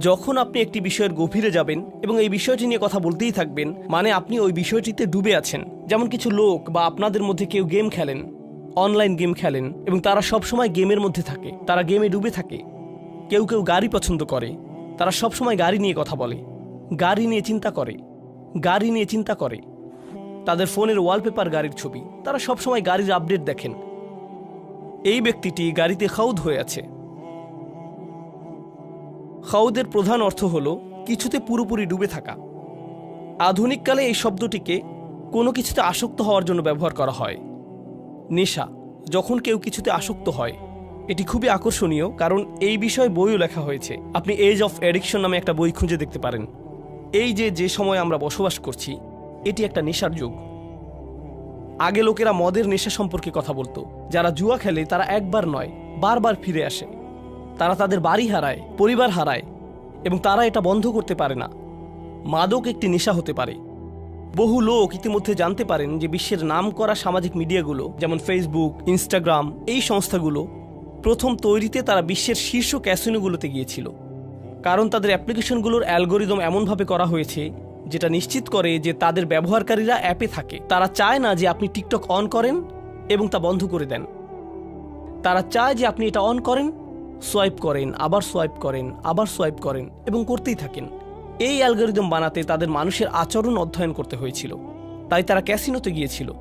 যখন আপনি একটি বিষয়ের গভীরে যাবেন এবং এই বিষয়টি নিয়ে কথা বলতেই থাকবেন মানে আপনি ওই বিষয়টিতে ডুবে আছেন। যেমন কিছু লোক বা আপনাদের মধ্যে কেউ গেম খেলেন, অনলাইন গেম খেলেন, এবং তারা সব সময় গেমের মধ্যে থাকে, তারা গেমে ডুবে থাকে। কেউ কেউ গাড়ি পছন্দ করে, তারা সব সময় গাড়ি নিয়ে কথা বলে, গাড়ি নিয়ে চিন্তা করে, গাড়ি নিয়ে চিন্তা করে। তাদের ফোনের ওয়ালপেপার গাড়ির ছবি, তারা সব সময় গাড়ির আপডেট দেখেন। এই ব্যক্তিটি গাড়িতে খাউদ হয়ে আছে। খাউদের প্রধান অর্থ হল কিছুতে পুরোপুরি ডুবে থাকা। আধুনিককালে এই শব্দটিকে কোনো কিছুতে আসক্ত হওয়ার জন্য ব্যবহার করা হয়। নেশা, যখন কেউ কিছুতে আসক্ত হয়, এটি খুবই আকর্ষণীয় কারণ এই বিষয়ে বইও লেখা হয়েছে। আপনি এজ অফ অ্যাডিকশন নামে একটা বই খুঁজে দেখতে পারেন। এই যে যে সময় আমরা বসবাস করছি, এটি একটা নেশার যুগ। আগে লোকেরা মদের নেশা সম্পর্কে কথা বলতো। যারা জুয়া খেলে তারা একবার নয়, বারবার ফিরে আসে। তারা তাদের বাড়ি হারায়, পরিবার হারায় এবং তারা এটা বন্ধ করতে পারে না। মাদক একটি নেশা হতে পারে। বহু লোক ইতিমধ্যে জানতে পারেন যে বিশ্বের নাম করা সামাজিক মিডিয়াগুলো, যেমন ফেসবুক ইনস্টাগ্রাম এই সংস্থাগুলো প্রথম তৈরিতে তারা বিশ্বের শীর্ষ ক্যাসিনোগুলোতে গিয়েছিল। কারণ তাদের অ্যাপ্লিকেশনগুলোর অ্যালগোরিদম এমনভাবে করা হয়েছে, যেটা নিশ্চিত করে যে তাদের ব্যবহারকারীরা অ্যাপে থাকে। তারা চায় না যে আপনি টিকটক অন করেন এবং তা বন্ধ করে দেন। তারা চায় যে আপনি এটা অন করেন সোয়াইপ করেন, আবার সোয়াইপ করেন, আবার সোয়াইপ করেন এবং করতেই থাকেন। এই অ্যালগোরিদম বানাতে তাদের মানুষের আচরণ অধ্যয়ন করতে হয়েছিল। তাই তারা ক্যাসিনোতে গিয়েছিল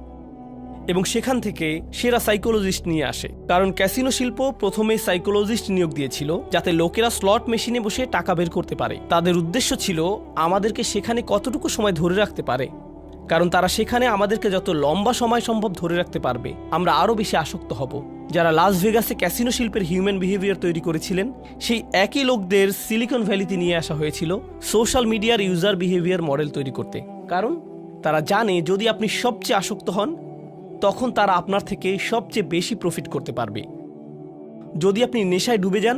এবং সেখান থেকে সেরা সাইকোলজিস্ট নিয়ে আসে। কারণ ক্যাসিনো শিল্প প্রথমে সাইকোলজিস্ট নিয়োগ দিয়েছিল যাতে লোকেরা স্লট মেশিনে বসে টাকা বের করতে পারে। তাদের উদ্দেশ্য ছিল, আমাদেরকে সেখানে কতটুকু সময় ধরে রাখতে পারে? কারণ তারা সেখানে আমাদেরকে যত লম্বা সময় সম্ভব ধরে রাখতে পারবে। আমরা আরও বেশি আসক্ত হব। যারা লাস ভেগাসে ক্যাসিনো শিল্পের হিউম্যান বিহেভিয়ার তৈরি করেছিলেন, সেই একই লোকদের সিলিকন ভ্যালিতে নিয়ে আসা হয়েছিল সোশ্যাল মিডিয়ার ইউজার বিহেভিয়ার মডেল তৈরি করতে। কারণ তারা জানে যদি আপনি সবচেয়ে আসক্ত হন, তখন তারা আপনার থেকে সবচেয়ে বেশি প্রফিট করতে পারবে। যদি আপনি নেশায় ডুবে যান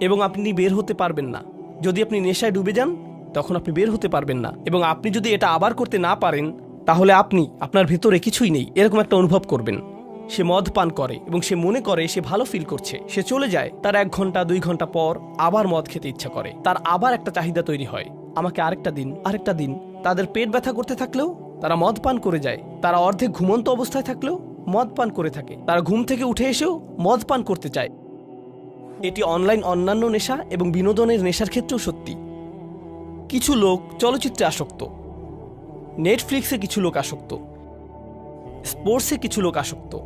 এবং আপনি বের হতে পারবেন না, যদি আপনি নেশায় ডুবে যান, তখন আপনি বের হতে পারবেন না। এবং আপনি যদি এটা আবার করতে না পারেন তাহলে আপনি আপনার ভেতরে কিছুই নেই, এরকম একটা অনুভব করবেন। সে মদ পান করে এবং সে মনে করে সে ভালো ফিল করছে। সে চলে যায়, তার এক ঘণ্টা, দুই ঘণ্টা পর আবার মদ খেতে ইচ্ছা করে। তার আবার একটা চাহিদা তৈরি হয়, আমাকে আরেকটা দিন আরেকটা দিন। তাদের পেট ব্যথা করতে থাকলেও তারা মদ পান করে যায়। তারা অর্ধেক ঘুমন্ত অবস্থায় থাকলেও মদ পান করে থাকে। তারা ঘুম থেকে উঠে এসেও মদ পান করতে চায়। এটি অনলাইন অন্যান্য নেশা এবং বিনোদনের নেশার ক্ষেত্রেও সত্যি। কিছু লোক চলচ্চিত্রে আসক্ত। নেটফ্লিক্সে কিছু লোক আসক্ত। স্পোর্টসে কিছু লোক আসক্ত।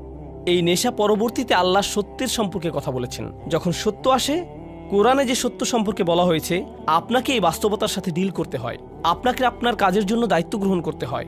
এই নেশা পরবর্তীতে আল্লাহ সত্যের সম্পর্কে কথা বলেছেন। যখন সত্য আসে, কোরআনে যে সত্য সম্পর্কে বলা হয়েছে, আপনাকে এই বাস্তবতার সাথে ডিল করতে হয়। আপনাকে আপনার কাজের জন্য দায়িত্ব গ্রহণ করতে হয়।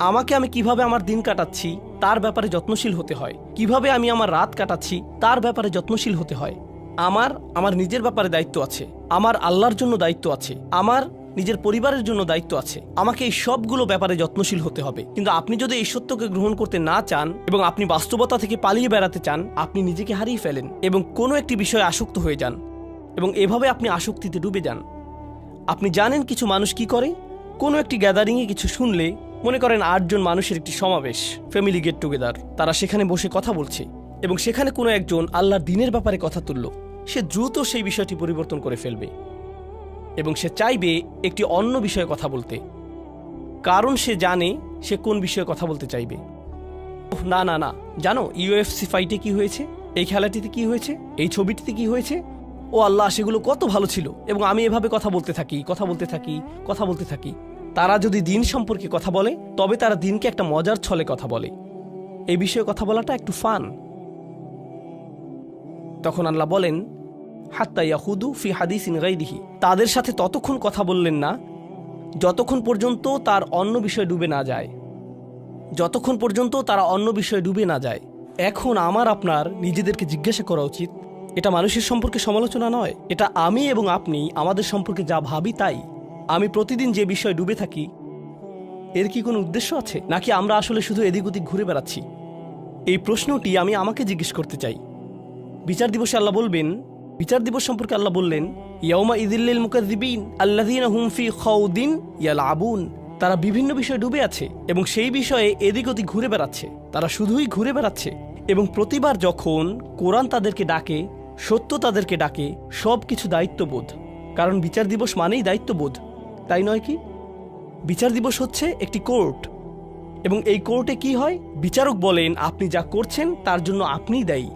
আমাকে আমি কীভাবে আমার দিন কাটাচ্ছি, তার ব্যাপারে যত্নশীল হতে হয়। কীভাবে আমি আমার রাত কাটাচ্ছি, তার ব্যাপারে যত্নশীল হতে হয়। আমার আমার নিজের ব্যাপারে দায়িত্ব আছে। আমার আল্লাহর জন্য দায়িত্ব আছে। আমার নিজের পরিবারের জন্য দায়িত্ব আছে। আমাকে এই সবগুলো ব্যাপারে যত্নশীল হতে হবে। কিন্তু আপনি যদি এই সত্যকে গ্রহণ করতে না চান এবং আপনি বাস্তবতা থেকে পালিয়ে বেড়াতে চান, আপনি নিজেকে হারিয়ে ফেলেন এবং কোনো একটি বিষয়ে আসক্ত হয়ে যান এবং এভাবে আপনি আসক্তিতে ডুবে যান। আপনি জানেন কিছু মানুষ কি করে? কোনো একটি গ্যাদারিংয়ে কিছু শুনলে মনে করেন আটজন মানুষের একটি সমাবেশ ফ্যামিলি গেট টুগেদার তারা সেখানে বসে কথা বলছে এবং সেখানে কোনো একজন আল্লাহর দিনের ব্যাপারে কথা তুলল। সে দ্রুত সেই বিষয়টি পরিবর্তন করে ফেলবে। এবং সে চাইবে একটি অন্য বিষয়ে কথা বলতে। কারণ সে জানে সে কোন বিষয়ে কথা বলতে চাইবে। ওহ, না না না। জানো ইউএফসি ফাইটে কি হয়েছে? এই খেলাটিতে কি হয়েছে? এই ছবিটিতে কি হয়েছে? ও আল্লাহ সেগুলো কত ভালো ছিল। এবং আমি এভাবে কথা বলতে থাকি কথা বলতে থাকি কথা বলতে থাকি। তারা যদি দিন সম্পর্কে কথা বলে তবে তারা দিনকে একটা মজার ছলে কথা বলে। এই বিষয়ে কথা বলাটা একটু ফান। তখন আল্লাহ বলেন হাত্তা ইয়াহুদু ফি হাদিসিন গাইদিহি তাদের সাথে ততক্ষণ কথা বললেন না, যতক্ষণ পর্যন্ত তার অন্য বিষয়ে ডুবে না যায়। যতক্ষণ পর্যন্ত তারা অন্য বিষয়ে ডুবে না যায়। এখন আমার আপনার নিজেদেরকে জিজ্ঞাসা করা উচিত, এটা মানুষের সম্পর্কে সমালোচনা নয়, এটা আমি এবং আপনি আমাদের সম্পর্কে যা ভাবি তাই। আমি প্রতিদিন যে বিষয়ে ডুবে থাকি, এর কি কোনো উদ্দেশ্য আছে? নাকি আমরা আসলে শুধু এদিক ওদিক ঘুরে বেড়াচ্ছি? এই প্রশ্নটি আমি আমাকে জিজ্ঞেস করতে চাই। বিচার দিবসে আল্লাহ বলবেন বিচার দিবস সম্পর্কে আল্লাহ বললেন, ইয়াউমা ইদিল্লিল মুকাদ্দিবিন আল্লাযীনা হুম ফি খাউদিন ইয়ালাবুন। তারা বিভিন্ন বিষয়ে ডুবে আছে এবং সেই বিষয়ে এদিক ওদিক ঘুরে বেড়াচ্ছে। তারা শুধুই ঘুরে বেড়াচ্ছে এবং প্রতিবার যখন কোরআন তাদেরকে ডাকে, সত্য তাদেরকে ডাকে সব কিছু দায়িত্ববোধ। কারণ বিচার দিবস মানেই দায়িত্ববোধ, তাই নয় কি? বিচার দিবস হচ্ছে একটি কোর্ট এবং এই কোর্টে কি হয়? বিচারক বলেন, আপনি যা করছেন তার জন্য আপনিই দায়ী।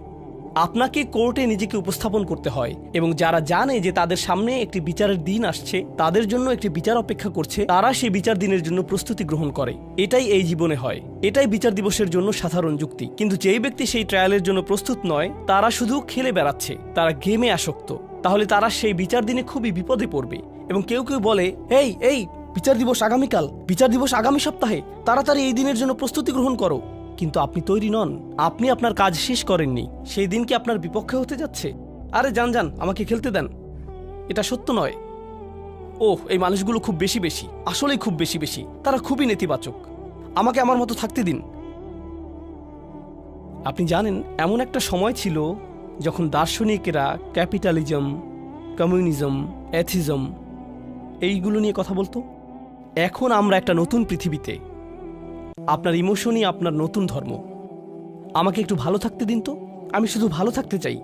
আপনাকে কোর্টে নিজেকে উপস্থাপন করতে হয় এবং যারা জানে যে তাদের সামনে একটি বিচারের দিন আসছে, তাদের জন্য একটি বিচার অপেক্ষা করছে, তারা সেই বিচার দিনের জন্য প্রস্তুতি গ্রহণ করে। এটাই এই জীবনে হয়। এটাই বিচার দিবসের জন্য সাধারণ যুক্তি। কিন্তু যেই ব্যক্তি সেই ট্রায়ালের জন্য প্রস্তুত নয়, তারা শুধু খেলে বেড়াচ্ছে, তারা গেমে আসক্ত। তাহলে তারা সেই বিচার দিনে খুবই বিপদে পড়বে। এবং কেউ কেউ বলে, এই এই, বিচার দিবস আগামীকাল, বিচার দিবস আগামী সপ্তাহে, তাড়াতাড়ি এই দিনের জন্য প্রস্তুতি গ্রহণ করো। কিন্তু আপনি তৈরি নন। আপনি আপনার কাজ শেষ করেননি। সেই দিন কি আপনার বিপক্ষে হতে যাচ্ছে? আরে, যান যান, আমাকে খেলতে দেন। এটা সত্য নয়। ওহ, এই মানুষগুলো খুব বেশি বেশি। আসলেই খুব বেশি বেশি। তারা খুবই নেতিবাচক। আমাকে আমার মতো থাকতে দিন। আপনি জানেন, এমন একটা সময় ছিল যখন দার্শনিকেরা ক্যাপিটালিজম, কমিউনিজম, অ্যাথিজম, এইগুলো নিয়ে কথা বলতো। এখন আমরা একটা নতুন পৃথিবীতে। আপনার ইমোশনই আপনার নতুন ধর্ম। আমাকে একটু ভালো থাকতে দিন তো। আমি শুধু ভালো থাকতে চাই।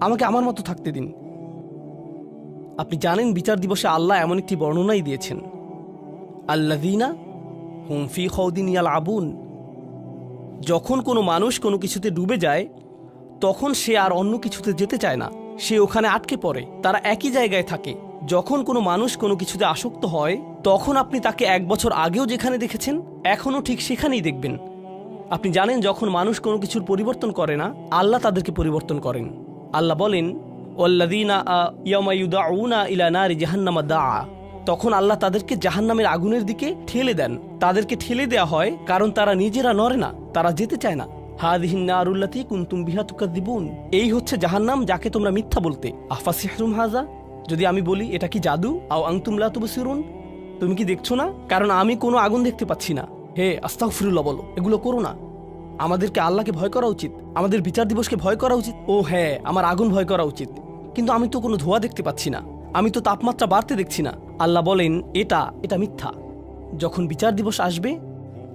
আমাকে আমার মতো থাকতে দিন। আপনি জানেন বিচার দিবসে আল্লাহ এমন একটি বর্ণনাই দিয়েছেন। আল্লাদিনা হুমফি খৌদিন ইয়াল আবুন যখন কোনো মানুষ কোনো কিছুতে ডুবে যায়, তখন সে আর অন্য কিছুতে যেতে চায় না। সে ওখানে আটকে পড়ে। তারা একই জায়গায় থাকে। যখন কোনো মানুষ কোনো কিছুতে আসক্ত হয়, তখন আপনি তাকে এক বছর আগেও যেখানে দেখেছেন, এখনও ঠিক সেখানেই দেখবেন। আপনি জানেন যখন মানুষ কোনো কিছুর পরিবর্তন করে না, আল্লাহ তাদেরকে পরিবর্তন করেন। আল্লাহ বলেন জাহান্নামা দা তখন আল্লাহ তাদেরকে জাহান্নামের আগুনের দিকে ঠেলে দেন। তাদেরকে ঠেলে দেয়া হয় কারণ তারা নিজেরা নড়ে না, তারা যেতে চায় না। হাদিহিন কুন্তুম বিহা দিবুন এই হচ্ছে জাহান্নাম যাকে তোমরা মিথ্যা বলতে। আফা সিহরুম হাজা যদি আমি বলি, এটা কি জাদু? আও আংতুমলা তুবসিরুন? তুমি কি দেখছ না? কারণ আমি কোনো আগুন দেখতে পাচ্ছি না। হে, আস্তাগফিরুল্লাহ বলো, এগুলো করো না। আমাদেরকে আল্লাহকে ভয় করা উচিত। আমাদের বিচার দিবসকে ভয় করা উচিত। ও হ্যাঁ আমার আগুন ভয় করা উচিত। কিন্তু আমি তো কোনো ধোঁয়া দেখতে পাচ্ছি না। আমি তো তাপমাত্রা বাড়তে দেখছি না। আল্লাহ বলেন, এটা এটা মিথ্যা। যখন বিচার দিবস আসবে,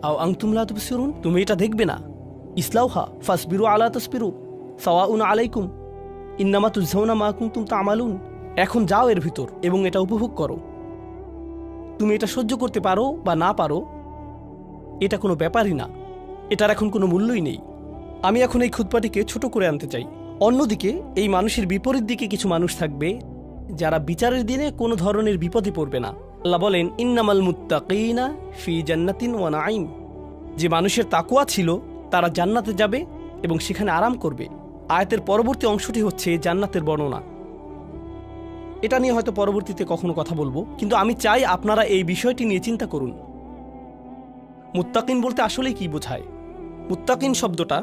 আও আংতুমলা তুবসিরুন, তুমি এটা দেখবে না। ইসলাউহা, ফাসবিরু আলা তসবিরু, সাওয়াউন আলাইকুম। ইন্নামা তুজাউনা মা কুনতুম তামালুন। এখন যাও এর ভিতর এবং এটা উপভোগ করো। তুমি এটা সহ্য করতে পারো বা না পারো, এটা কোনো ব্যাপারই না। এটার এখন কোনো মূল্যই নেই। আমি এখন এই খুতপাটিকে ছোট করে আনতে চাই। অন্যদিকে, এই মানুষের বিপরীত দিকে কিছু মানুষ থাকবে, যারা বিচারের দিনে কোনো ধরনের বিপদে পড়বে না। আল্লাহ বলেন, ইন্নামাল মুত্তাকিনা ফি জান্নাতিন ওয়ান আইন যে মানুষের তাকুয়া ছিল, তারা জান্নাতে যাবে এবং সেখানে আরাম করবে। আয়াতের পরবর্তী অংশটি হচ্ছে জান্নাতের বর্ণনা। এটা নিয়ে হয়তো পরবর্তীতে কখনো কথা বলব, কিন্তু আমি চাই আপনারা এই বিষয়টি নিয়ে চিন্তা করুন। মুত্তাকিন বলতে আসলেই কি বোঝায়? মুত্তাকিন শব্দটা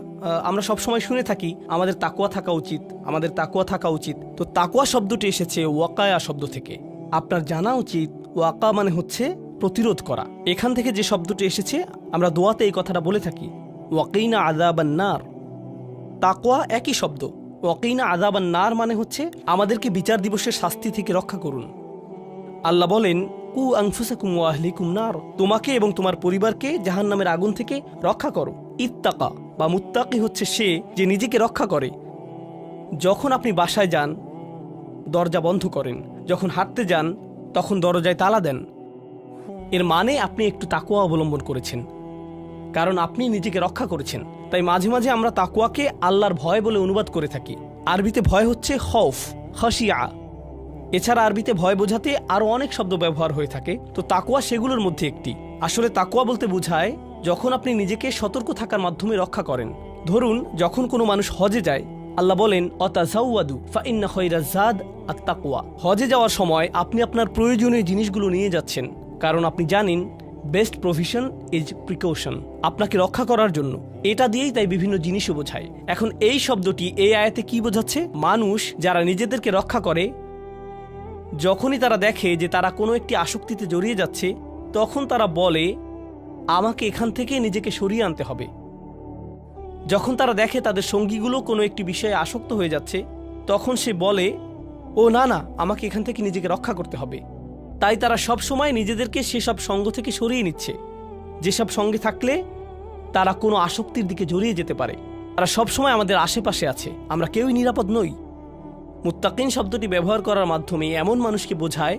আমরা সবসময় শুনে থাকি, আমাদের তাকুয়া থাকা উচিত, আমাদের তাকুয়া থাকা উচিত। তো তাকুয়া শব্দটি এসেছে ওয়াকায়া শব্দ থেকে। আপনার জানা উচিত, ওয়াকা মানে হচ্ছে প্রতিরোধ করা। এখান থেকে যে শব্দটি এসেছে, আমরা দোয়াতে এই কথাটা বলে থাকি, ওয়াকিনা আদাবান নার। তাকোয়া একই শব্দ। ওয়াকিনা আদাবান নার মানে হচ্ছে আমাদেরকে বিচার দিবসের শাস্তি থেকে রক্ষা করুন। আল্লাহ বলেন, কু আংফুসাকুম ওয়াহলিকুম নার। তোমাকে এবং তোমার পরিবারকে জাহান নামের আগুন থেকে রক্ষা করো। ইত্তাকা বা মুত্তাকি হচ্ছে সে যে নিজেকে রক্ষা করে। যখন আপনি বাসায় যান, দরজা বন্ধ করেন। যখন হাঁটতে যান, তখন দরজায় তালা দেন। এর মানে আপনি একটু তাকুয়া অবলম্বন করেছেন। কারণ আপনি নিজেকে রক্ষা করেছেন। তাই মাঝে মাঝে আমরা তাকুয়াকে আল্লাহর ভয় বলে অনুবাদ করে থাকি। আরবিতে ভয় হচ্ছে হফ হসিয়া এছাড়া আরবিতে ভয় বোঝাতে আরও অনেক শব্দ ব্যবহার হয়ে থাকে। তো তাকুয়া সেগুলোর মধ্যে একটি। আসলে তাকুয়া বলতে বোঝায়, যখন আপনি নিজেকে সতর্ক থাকার মাধ্যমে রক্ষা করেন। ধরুন, যখন কোনো মানুষ হজে যায়, আল্লাহ বলেন অতাজাউয়াদু ফাইন্না খৈরা জাদ আর তাকুয়া হজে যাওয়ার সময় আপনি আপনার প্রয়োজনীয় জিনিসগুলো নিয়ে যাচ্ছেন। কারণ আপনি জানেন বেস্ট প্রভিশন ইজ প্রিকশন আপনাকে রক্ষা করার জন্য। এটা দিয়েই তাই বিভিন্ন জিনিসও বোঝায়। এখন এই শব্দটি এই আয়াতে কি বোঝাচ্ছে? মানুষ যারা নিজেদেরকে রক্ষা করে, যখনই তারা দেখে যে তারা কোনো একটি আসক্তিতে জড়িয়ে যাচ্ছে, তখন তারা বলে, আমাকে এখান থেকে নিজেকে সরিয়ে আনতে হবে। যখন তারা দেখে তাদের সঙ্গীগুলো কোনো একটি বিষয়ে আসক্ত হয়ে যাচ্ছে, তখন সে বলে, ও না না, আমাকে এখান থেকে নিজেকে রক্ষা করতে হবে। তাই তারা সব সময় নিজেদেরকে সেসব সঙ্গ থেকে সরিয়ে নিচ্ছে। যেসব সঙ্গে থাকলে তারা কোনো আসক্তির দিকে জড়িয়ে যেতে পারে। তারা সবসময় আমাদের আশেপাশে আছে, আমরা কেউই নিরাপদ নই। মুত্তাকিন শব্দটি ব্যবহার করার মাধ্যমে এমন মানুষকে বোঝায়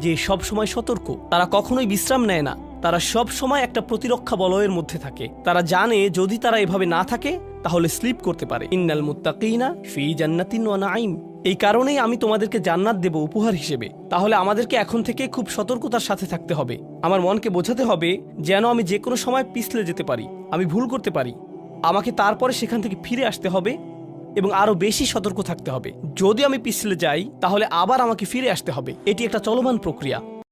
যে সব সময় সতর্ক। তারা কখনোই বিশ্রাম নেয় না। তারা সব সময় একটা প্রতিরক্ষা বলয়ের মধ্যে থাকে। তারা জানে যদি তারা এভাবে না থাকে তাহলে স্লিপ করতে পারে। ইন্নাল মুত্তাকিনা ফি জান্নাতিন ওয়া নাঈম। এই কারণেই আমি তোমাদেরকে জান্নাত দেব উপহার হিসেবে। তাহলে আমাদেরকে এখন থেকে খুব সতর্কতার সাথে থাকতে হবে। আমার মনকে বোঝাতে হবে যেন আমি যে কোনো সময় পিছলে যেতে পারি। আমি ভুল করতে পারি। আমাকে তারপরে সেখান থেকে ফিরে আসতে হবে এবং আরও বেশি সতর্ক থাকতে হবে। যদি আমি পিছলে যাই, তাহলে আবার আমাকে ফিরে আসতে হবে। এটি একটা চলমান প্রক্রিয়া।